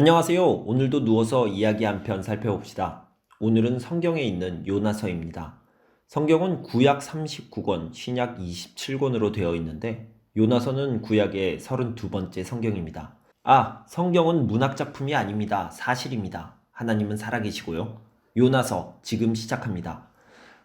안녕하세요. 오늘도 누워서 이야기 한 편 살펴봅시다. 오늘은 성경에 있는 요나서입니다. 성경은 구약 39권, 신약 27권으로 되어 있는데 요나서는 구약의 32번째 성경입니다. 아, 성경은 문학 작품이 아닙니다. 사실입니다. 하나님은 살아계시고요. 요나서 지금 시작합니다.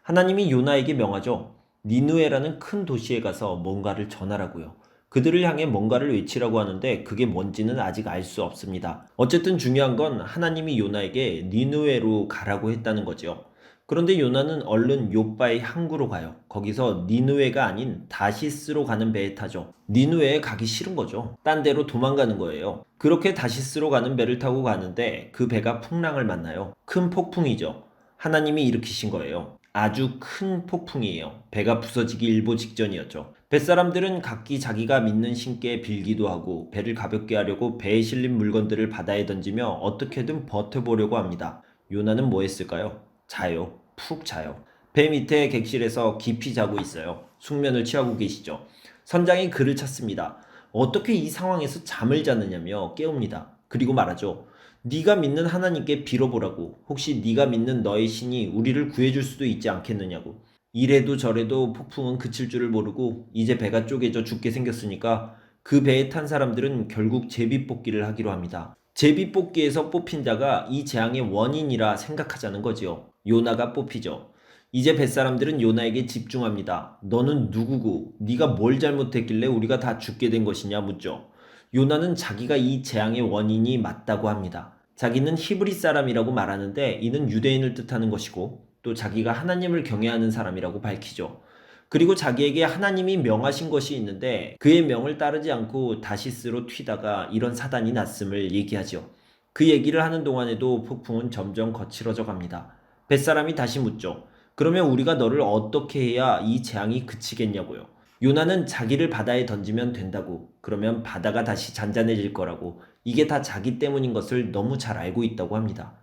하나님이 요나에게 명하죠. 니누에라는 큰 도시에 가서 뭔가를 전하라고요. 그들을 향해 뭔가를 외치라고 하는데 그게 뭔지는 아직 알 수 없습니다. 어쨌든 중요한 건 하나님이 요나에게 니누에로 가라고 했다는 거죠. 그런데 요나는 얼른 요바의 항구로 가요. 거기서 니누에가 아닌 다시스로 가는 배에 타죠. 니누에에 가기 싫은 거죠. 딴 데로 도망가는 거예요. 그렇게 다시스로 가는 배를 타고 가는데 그 배가 풍랑을 만나요. 큰 폭풍이죠. 하나님이 일으키신 거예요. 아주 큰 폭풍이에요. 배가 부서지기 일보 직전이었죠. 뱃사람들은 각기 자기가 믿는 신께 빌기도 하고 배를 가볍게 하려고 배에 실린 물건들을 바다에 던지며 어떻게든 버텨보려고 합니다. 요나는 뭐 했을까요? 자요. 푹 자요. 배 밑에 객실에서 깊이 자고 있어요. 숙면을 취하고 계시죠. 선장이 그를 찾습니다. 어떻게 이 상황에서 잠을 자느냐며 깨웁니다. 그리고 말하죠. 네가 믿는 하나님께 빌어보라고. 혹시 네가 믿는 너의 신이 우리를 구해줄 수도 있지 않겠느냐고. 이래도 저래도 폭풍은 그칠 줄을 모르고 이제 배가 쪼개져 죽게 생겼으니까 그 배에 탄 사람들은 결국 제비뽑기를 하기로 합니다. 제비뽑기에서 뽑힌 자가 이 재앙의 원인이라 생각하자는 거지요. 요나가 뽑히죠. 이제 뱃사람들은 요나에게 집중합니다. 너는 누구고 네가 뭘 잘못했길래 우리가 다 죽게 된 것이냐 묻죠. 요나는 자기가 이 재앙의 원인이 맞다고 합니다. 자기는 히브리 사람이라고 말하는데 이는 유대인을 뜻하는 것이고 또 자기가 하나님을 경외하는 사람이라고 밝히죠. 그리고 자기에게 하나님이 명하신 것이 있는데 그의 명을 따르지 않고 다시스로 튀다가 이런 사단이 났음을 얘기하죠. 그 얘기를 하는 동안에도 폭풍은 점점 거칠어져 갑니다. 뱃사람이 다시 묻죠. 그러면 우리가 너를 어떻게 해야 이 재앙이 그치겠냐고요. 요나는 자기를 바다에 던지면 된다고. 그러면 바다가 다시 잔잔해질 거라고. 이게 다 자기 때문인 것을 너무 잘 알고 있다고 합니다.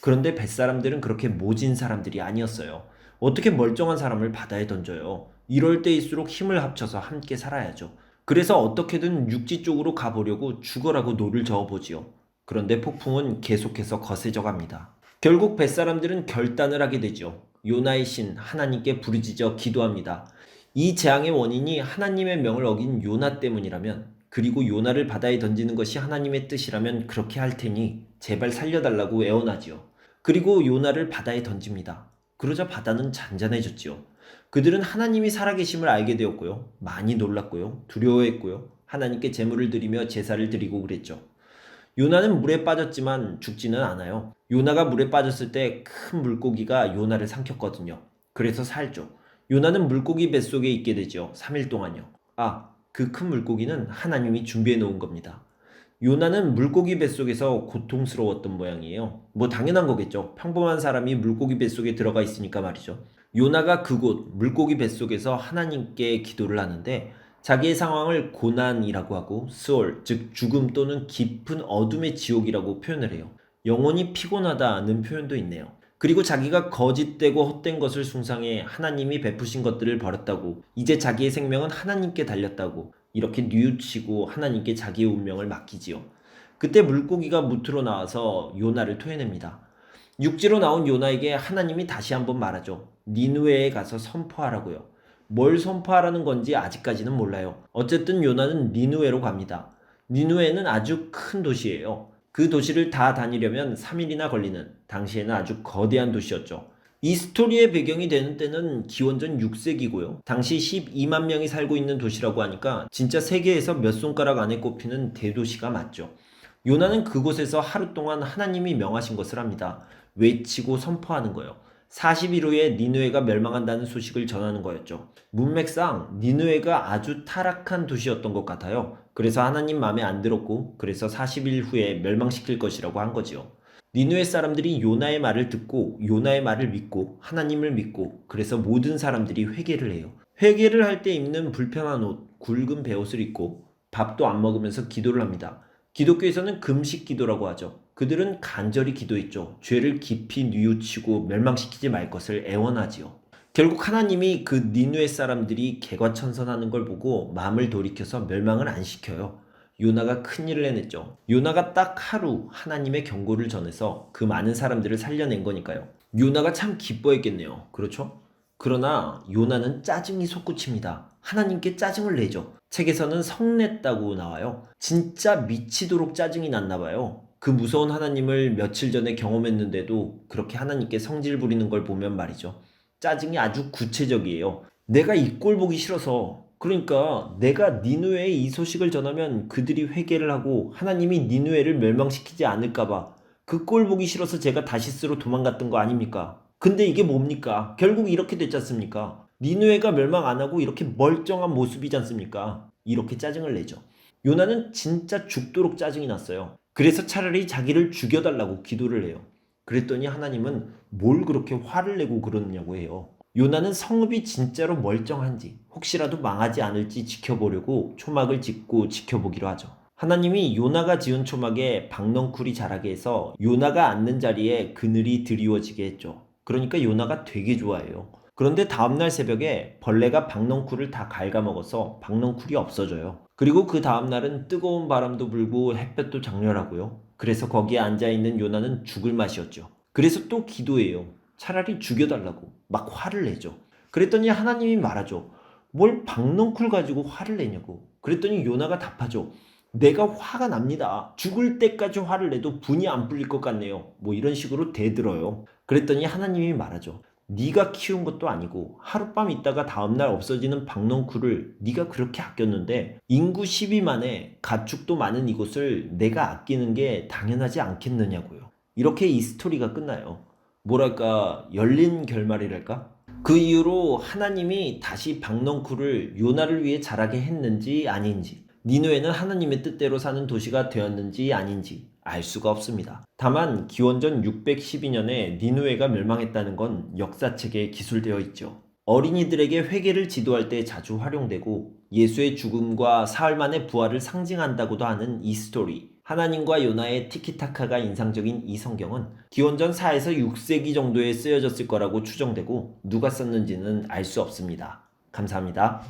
그런데 뱃사람들은 그렇게 모진 사람들이 아니었어요. 어떻게 멀쩡한 사람을 바다에 던져요? 이럴 때일수록 힘을 합쳐서 함께 살아야죠. 그래서 어떻게든 육지 쪽으로 가보려고 죽어라고 노를 저어보지요. 그런데 폭풍은 계속해서 거세져 갑니다. 결국 뱃사람들은 결단을 하게 되죠. 요나의 신 하나님께 부르짖어 기도합니다. 이 재앙의 원인이 하나님의 명을 어긴 요나 때문이라면 그리고 요나를 바다에 던지는 것이 하나님의 뜻이라면 그렇게 할 테니 제발 살려달라고 애원하지요. 그리고 요나를 바다에 던집니다. 그러자 바다는 잔잔해졌지요. 그들은 하나님이 살아계심을 알게 되었고요. 많이 놀랐고요. 두려워했고요. 하나님께 제물을 드리며 제사를 드리고 그랬죠. 요나는 물에 빠졌지만 죽지는 않아요. 요나가 물에 빠졌을 때 큰 물고기가 요나를 삼켰거든요. 그래서 살죠. 요나는 물고기 뱃속에 있게 되죠. 3일 동안요. 아, 그 큰 물고기는 하나님이 준비해 놓은 겁니다. 요나는 물고기 뱃속에서 고통스러웠던 모양이에요. 뭐 당연한 거겠죠. 평범한 사람이 물고기 뱃속에 들어가 있으니까 말이죠. 요나가 그곳 물고기 뱃속에서 하나님께 기도를 하는데 자기의 상황을 고난이라고 하고 스올 즉 죽음 또는 깊은 어둠의 지옥이라고 표현을 해요. 영혼이 피곤하다는 표현도 있네요. 그리고 자기가 거짓되고 헛된 것을 숭상해 하나님이 베푸신 것들을 버렸다고 이제 자기의 생명은 하나님께 달렸다고 이렇게 뉘우치고 하나님께 자기의 운명을 맡기지요. 그때 물고기가 무트로 나와서 요나를 토해냅니다. 육지로 나온 요나에게 하나님이 다시 한번 말하죠. 니누에에 가서 선포하라고요. 뭘 선포하라는 건지 아직까지는 몰라요. 어쨌든 요나는 니누에로 갑니다. 니누에는 아주 큰 도시예요. 그 도시를 다 다니려면 3일이나 걸리는 당시에는 아주 거대한 도시였죠. 이 스토리의 배경이 되는 때는 기원전 6세기고요. 당시 12만 명이 살고 있는 도시라고 하니까 진짜 세계에서 몇 손가락 안에 꼽히는 대도시가 맞죠. 요나는 그곳에서 하루 동안 하나님이 명하신 것을 합니다. 외치고 선포하는 거예요. 40일 후에 니누에가 멸망한다는 소식을 전하는 거였죠. 문맥상 니누에가 아주 타락한 도시였던 것 같아요. 그래서 하나님 마음에 안 들었고 그래서 40일 후에 멸망시킬 것이라고 한 거지요. 니누의 사람들이 요나의 말을 듣고 요나의 말을 믿고 하나님을 믿고 그래서 모든 사람들이 회개를 해요. 회개를 할 때 입는 불편한 옷, 굵은 베옷을 입고 밥도 안 먹으면서 기도를 합니다. 기독교에서는 금식 기도라고 하죠. 그들은 간절히 기도했죠. 죄를 깊이 뉘우치고 멸망시키지 말 것을 애원하지요. 결국 하나님이 그 니누의 사람들이 개과천선하는 걸 보고 마음을 돌이켜서 멸망을 안 시켜요. 요나가 큰 일을 해냈죠. 요나가 딱 하루 하나님의 경고를 전해서 그 많은 사람들을 살려낸 거니까요. 요나가 참 기뻐했겠네요. 그렇죠? 그러나 요나는 짜증이 솟구칩니다. 하나님께 짜증을 내죠. 책에서는 성냈다고 나와요. 진짜 미치도록 짜증이 났나 봐요. 그 무서운 하나님을 며칠 전에 경험했는데도 그렇게 하나님께 성질 부리는 걸 보면 말이죠. 짜증이 아주 구체적이에요. 내가 이 꼴 보기 싫어서 그러니까 내가 니누에에 이 소식을 전하면 그들이 회개를 하고 하나님이 니누에를 멸망시키지 않을까봐 그 꼴 보기 싫어서 제가 다시스로 도망갔던 거 아닙니까? 근데 이게 뭡니까? 결국 이렇게 됐지 않습니까? 니누에가 멸망 안 하고 이렇게 멀쩡한 모습이지 않습니까? 이렇게 짜증을 내죠. 요나는 진짜 죽도록 짜증이 났어요. 그래서 차라리 자기를 죽여달라고 기도를 해요. 그랬더니 하나님은 뭘 그렇게 화를 내고 그러느냐고 해요. 요나는 성읍이 진짜로 멀쩡한지 혹시라도 망하지 않을지 지켜보려고 초막을 짓고 지켜보기로 하죠. 하나님이 요나가 지은 초막에 박넝쿨이 자라게 해서 요나가 앉는 자리에 그늘이 드리워지게 했죠. 그러니까 요나가 되게 좋아해요. 그런데 다음날 새벽에 벌레가 박넝쿨을 다 갉아먹어서 박넝쿨이 없어져요. 그리고 그 다음날은 뜨거운 바람도 불고 햇볕도 장렬하고요. 그래서 거기에 앉아있는 요나는 죽을 맛이었죠. 그래서 또 기도해요. 차라리 죽여달라고 막 화를 내죠. 그랬더니 하나님이 말하죠. 뭘 박넝쿨 가지고 화를 내냐고. 그랬더니 요나가 답하죠. 내가 화가 납니다. 죽을 때까지 화를 내도 분이 안 풀릴 것 같네요. 뭐 이런 식으로 대들어요. 그랬더니 하나님이 말하죠. 네가 키운 것도 아니고 하룻밤 있다가 다음날 없어지는 박넝쿨을 네가 그렇게 아꼈는데 인구 10위만에 가축도 많은 이곳을 내가 아끼는 게 당연하지 않겠느냐고요. 이렇게 이 스토리가 끝나요. 뭐랄까 열린 결말이랄까? 그 이후로 하나님이 다시 박넝쿨을 요나를 위해 자라게 했는지 아닌지 니누에는 하나님의 뜻대로 사는 도시가 되었는지 아닌지 알 수가 없습니다. 다만 기원전 612년에 니누에가 멸망했다는 건 역사책에 기술되어 있죠. 어린이들에게 회개를 지도할 때 자주 활용되고 예수의 죽음과 사흘 만의 부활을 상징한다고도 하는 이 스토리. 하나님과 요나의 티키타카가 인상적인 이 성경은 기원전 4에서 6세기 정도에 쓰여졌을 거라고 추정되고 누가 썼는지는 알 수 없습니다. 감사합니다.